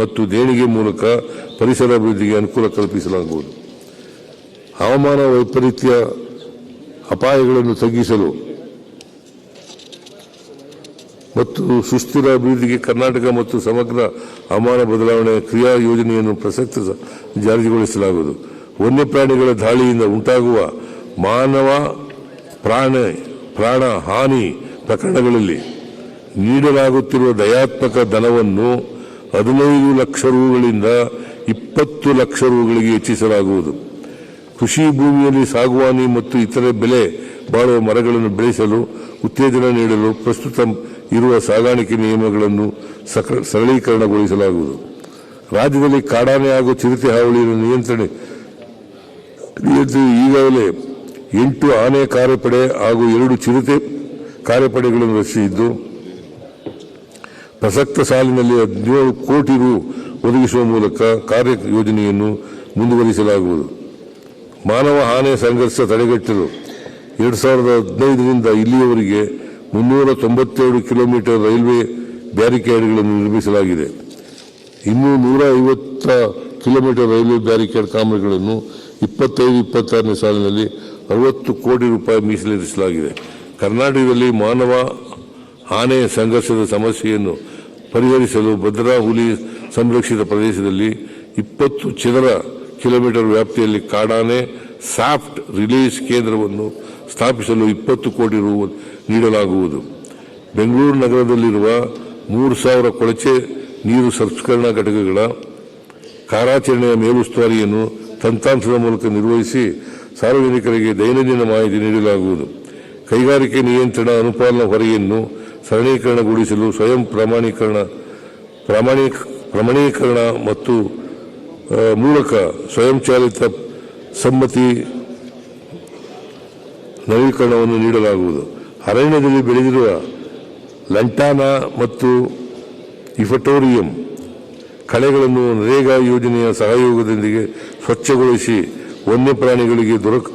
ಮತ್ತು ದೇಣಿಗೆ ಮೂಲಕ ಪರಿಸರ ಅಭಿವೃದ್ಧಿಗೆ ಅನುಕೂಲ ಕಲ್ಪಿಸಲಾಗುವುದು. ಹವಾಮಾನ ವೈಪರೀತ್ಯ ಅಪಾಯಗಳನ್ನು ತಗ್ಗಿಸಲು ಮತ್ತು ಸುಸ್ಥಿರ ಅಭಿವೃದ್ಧಿಗೆ ಕರ್ನಾಟಕ ಮತ್ತು ಸಮಗ್ರ ಹವಾಮಾನ ಬದಲಾವಣೆ ಕ್ರಿಯಾ ಯೋಜನೆಯನ್ನು ಪ್ರಸಕ್ತ ಜಾರಿಗೊಳಿಸಲಾಗುವುದು. ವನ್ಯಪ್ರಾಣಿಗಳ ದಾಳಿಯಿಂದ ಉಂಟಾಗುವ ಮಾನವ ಪ್ರಾಣ ಪ್ರಾಣ ಹಾನಿ ಪ್ರಕರಣಗಳಲ್ಲಿ ನೀಡಲಾಗುತ್ತಿರುವ ದಯಾತ್ಮಕ ಧನವನ್ನು ಹದಿನೈದು ಲಕ್ಷ ರೂಗಳಿಂದ ಇಪ್ಪತ್ತು ಲಕ್ಷ ರೂಗಳಿಗೆ ಹೆಚ್ಚಿಸಲಾಗುವುದು. ಕೃಷಿ ಭೂಮಿಯಲ್ಲಿ ಸಾಗುವಾನಿ ಮತ್ತು ಇತರೆ ಬೆಲೆ ಬಾಳುವ ಮರಗಳನ್ನು ಬೆಳೆಸಲು ಉತ್ತೇಜನ ನೀಡಲು ಪ್ರಸ್ತುತ ಇರುವ ಸಾಗಾಣಿಕೆ ನಿಯಮಗಳನ್ನು ಸರಳೀಕರಣಗೊಳಿಸಲಾಗುವುದು. ರಾಜ್ಯದಲ್ಲಿ ಕಾಡಾನೆ ಹಾಗೂ ಚಿರತೆ ಹಾವಳಿಯನ್ನು ನಿಯಂತ್ರಣ ಈಗಾಗಲೇ ಎಂಟು ಆನೆ ಕಾರ್ಯಪಡೆ ಹಾಗೂ ಎರಡು ಚಿರತೆ ಕಾರ್ಯಪಡೆಗಳನ್ನು ರಚಿಸಿದ್ದು ಪ್ರಸಕ್ತ ಸಾಲಿನಲ್ಲಿ ಹದಿನೇಳು ಕೋಟಿ ರು ಒದಗಿಸುವ ಮೂಲಕ ಕಾರ್ಯ ಯೋಜನೆಯನ್ನು ಮುಂದುವರಿಸಲಾಗುವುದು. ಮಾನವ ಹಾನಿ ಸಂಘರ್ಷ ತಡೆಗಟ್ಟಲು ಎರಡು ಸಾವಿರದ ಹದಿನೈದರಿಂದ ಇಲ್ಲಿಯವರೆಗೆ ಮುನ್ನೂರ ತೊಂಬತ್ತೆರಡು ಕಿಲೋಮೀಟರ್ ರೈಲ್ವೆ ಬ್ಯಾರಿಕೇಡ್ಗಳನ್ನು ನಿರ್ಮಿಸಲಾಗಿದೆ. ಇನ್ನೂ ನೂರ ಐವತ್ತ ಕಿಲೋಮೀಟರ್ ರೈಲ್ವೆ ಬ್ಯಾರಿಕೇಡ್ ಕಾಮಗಾರಿಗಳನ್ನು ಇಪ್ಪತ್ತೈದು, ಇಪ್ಪತ್ತಾರನೇ ಸಾಲಿನಲ್ಲಿ ಅರವತ್ತು ಕೋಟಿ ರೂಪಾಯಿ ಮೀಸಲಿರಿಸಲಾಗಿದೆ. ಕರ್ನಾಟಕದಲ್ಲಿ ಮಾನವ ಆನೆ ಸಂಘರ್ಷದ ಸಮಸ್ಯೆಯನ್ನು ಪರಿಹರಿಸಲು ಭದ್ರಾ ಹುಲಿ ಸಂರಕ್ಷಿತ ಪ್ರದೇಶದಲ್ಲಿ ಇಪ್ಪತ್ತು ಚದರ ಕಿಲೋಮೀಟರ್ ವ್ಯಾಪ್ತಿಯಲ್ಲಿ ಕಾಡಾನೆ ಸಾಫ್ಟ್ ರಿಲೀಸ್ ಕೇಂದ್ರವನ್ನು ಸ್ಥಾಪಿಸಲು ಇಪ್ಪತ್ತು ಕೋಟಿ ರೂ ನೀಡಲಾಗುವುದು. ಬೆಂಗಳೂರು ನಗರದಲ್ಲಿರುವ ಮೂರು ಸಾವಿರ ಕೊಳಚೆ ನೀರು ಸಂಸ್ಕರಣಾ ಘಟಕಗಳ ಕಾರ್ಯಾಚರಣೆಯ ಮೇಲುಸ್ತುವಾರಿಯನ್ನು ತಂತ್ರಾಂಶದ ಮೂಲಕ ನಿರ್ವಹಿಸಿ ಸಾರ್ವಜನಿಕರಿಗೆ ದೈನಂದಿನ ಮಾಹಿತಿ ನೀಡಲಾಗುವುದು. ಕೈಗಾರಿಕೆ ನಿಯಂತ್ರಣ ಅನುಪಾಲನಾ ಹೊರೆಯನ್ನು ಸರಳೀಕರಣಗೊಳಿಸಲು ಸ್ವಯಂ ಪ್ರಮಾಣೀಕರಣ, ಪ್ರಾಮಾಣಿಕ, ಪ್ರಮಾಣೀಕರಣ ಮತ್ತು ಮೂಲಕ ಸ್ವಯಂಚಾಲಿತ ಸಮ್ಮತಿ ನವೀಕರಣವನ್ನು ನೀಡಲಾಗುವುದು. ಅರಣ್ಯದಲ್ಲಿ ಬೆಳೆದಿರುವ ಲಂಟಾನಾ ಮತ್ತು ಇಫಟೋರಿಯಂ ಕಳೆಗಳನ್ನು ನರೇಗಾ ಯೋಜನೆಯ ಸಹಯೋಗದೊಂದಿಗೆ ಸ್ವಚ್ಛಗೊಳಿಸಿ ವನ್ಯಪ್ರಾಣಿಗಳಿಗೆ ದೊರಕ,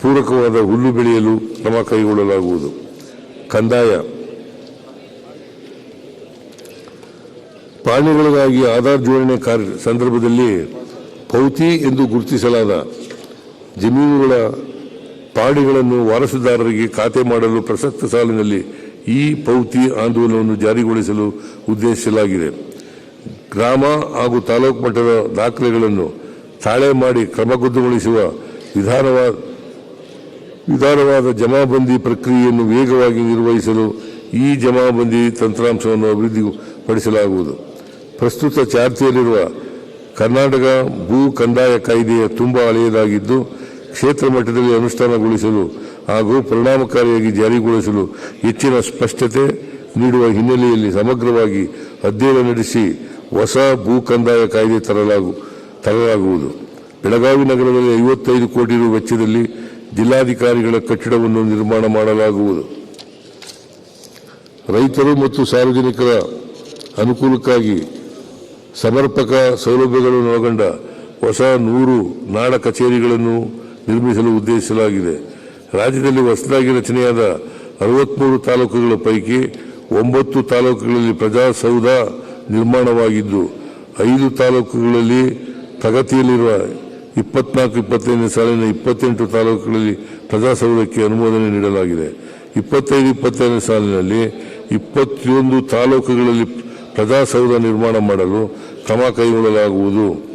ಪೂರಕವಾದ ಹುಲ್ಲು ಬೆಳೆಯಲು ಕ್ರಮ ಕೈಗೊಳ್ಳಲಾಗುವುದು. ಕಂದಾಯ ಪ್ರಾಣಿಗಳಿಗಾಗಿ ಆಧಾರ್ ಜೋಡಣೆ ಕಾರ್ಯ ಸಂದರ್ಭದಲ್ಲಿ ಪೌತಿ ಎಂದು ಗುರುತಿಸಲಾದ ಜಮೀನುಗಳ ಪಾಡಿಗಳನ್ನು ವಾರಸುದಾರರಿಗೆ ಖಾತೆ ಮಾಡಲು ಪ್ರಸಕ್ತ ಸಾಲಿನಲ್ಲಿ ಈ ಪೌತಿ ಆಂದೋಲನವನ್ನು ಜಾರಿಗೊಳಿಸಲು ಉದ್ದೇಶಿಸಲಾಗಿದೆ. ಗ್ರಾಮ ಹಾಗೂ ತಾಲೂಕು ಮಟ್ಟದ ದಾಖಲೆಗಳನ್ನು ತಾಳೆ ಮಾಡಿ ಕ್ರಮಬದ್ಧಗೊಳಿಸುವ ವಿಧಾನವಾದ ವಿಧಾನವಾದ ಜಮಾಬಂದಿ ಪ್ರಕ್ರಿಯೆಯನ್ನು ವೇಗವಾಗಿ ನಿರ್ವಹಿಸಲು ಈ ಜಮಾಬಂದಿ ತಂತ್ರಾಂಶವನ್ನು ಅಭಿವೃದ್ಧಿಪಡಿಸಲಾಗುವುದು. ಪ್ರಸ್ತುತ ಚಾಲ್ತಿಯಲ್ಲಿರುವ ಕರ್ನಾಟಕ ಭೂ ಕಂದಾಯ ಕಾಯ್ದೆಯ ತುಂಬಾ ಹಳೆಯದಾಗಿದ್ದು, ಕ್ಷೇತ್ರ ಮಟ್ಟದಲ್ಲಿ ಅನುಷ್ಠಾನಗೊಳಿಸಲು ಹಾಗೂ ಪರಿಣಾಮಕಾರಿಯಾಗಿ ಜಾರಿಗೊಳಿಸಲು ಹೆಚ್ಚಿನ ಸ್ಪಷ್ಟತೆ ನೀಡುವ ಹಿನ್ನೆಲೆಯಲ್ಲಿ ಸಮಗ್ರವಾಗಿ ಅಧ್ಯಯನ ನಡೆಸಿ ಹೊಸ ಭೂ ಕಂದಾಯ ಕಾಯ್ದೆ ತರಲಾಗು, ತರಲಾಗುವುದು. ಬೆಳಗಾವಿ ನಗರದಲ್ಲಿ ಐವತ್ತೈದು ಕೋಟಿ ರು ವೆಚ್ಚದಲ್ಲಿ ಜಿಲ್ಲಾಧಿಕಾರಿಗಳ ಕಟ್ಟಡವನ್ನು ನಿರ್ಮಾಣ ಮಾಡಲಾಗುವುದು. ರೈತರು ಮತ್ತು ಸಾರ್ವಜನಿಕರ ಅನುಕೂಲಕ್ಕಾಗಿ ಸಮರ್ಪಕ ಸೌಲಭ್ಯಗಳನ್ನು ಒಳಗೊಂಡ ಹೊಸ ನೂರು ನಾಡ ಕಚೇರಿಗಳನ್ನು ನಿರ್ಮಿಸಲು ಉದ್ದೇಶಿಸಲಾಗಿದೆ. ರಾಜ್ಯದಲ್ಲಿ ಹೊಸದಾಗಿ ರಚನೆಯಾದ ಅರವತ್ಮೂರು ತಾಲೂಕುಗಳ ಪೈಕಿ ಒಂಬತ್ತು ತಾಲೂಕುಗಳಲ್ಲಿ ಪ್ರಜಾಸೌಧ ನಿರ್ಮಾಣವಾಗಿದ್ದು, ಐದು ತಾಲೂಕುಗಳಲ್ಲಿ ಪ್ರಗತಿಯಲ್ಲಿರುವ ಇಪ್ಪತ್ನಾಲ್ಕು, ಇಪ್ಪತ್ತೈದನೇ ಸಾಲಿನ ಇಪ್ಪತ್ತೆಂಟು ತಾಲೂಕುಗಳಲ್ಲಿ ಪ್ರಜಾಸೌಧಕ್ಕೆ ಅನುಮೋದನೆ ನೀಡಲಾಗಿದೆ. ಇಪ್ಪತ್ತೈದು, ಇಪ್ಪತ್ತೈದನೇ ಸಾಲಿನಲ್ಲಿ ಇಪ್ಪತ್ತೊಂದು ತಾಲೂಕುಗಳಲ್ಲಿ ಪ್ರಜಾಸೌಧ ನಿರ್ಮಾಣ ಮಾಡಲು ಕ್ರಮ ಕೈಗೊಳ್ಳಲಾಗುವುದು.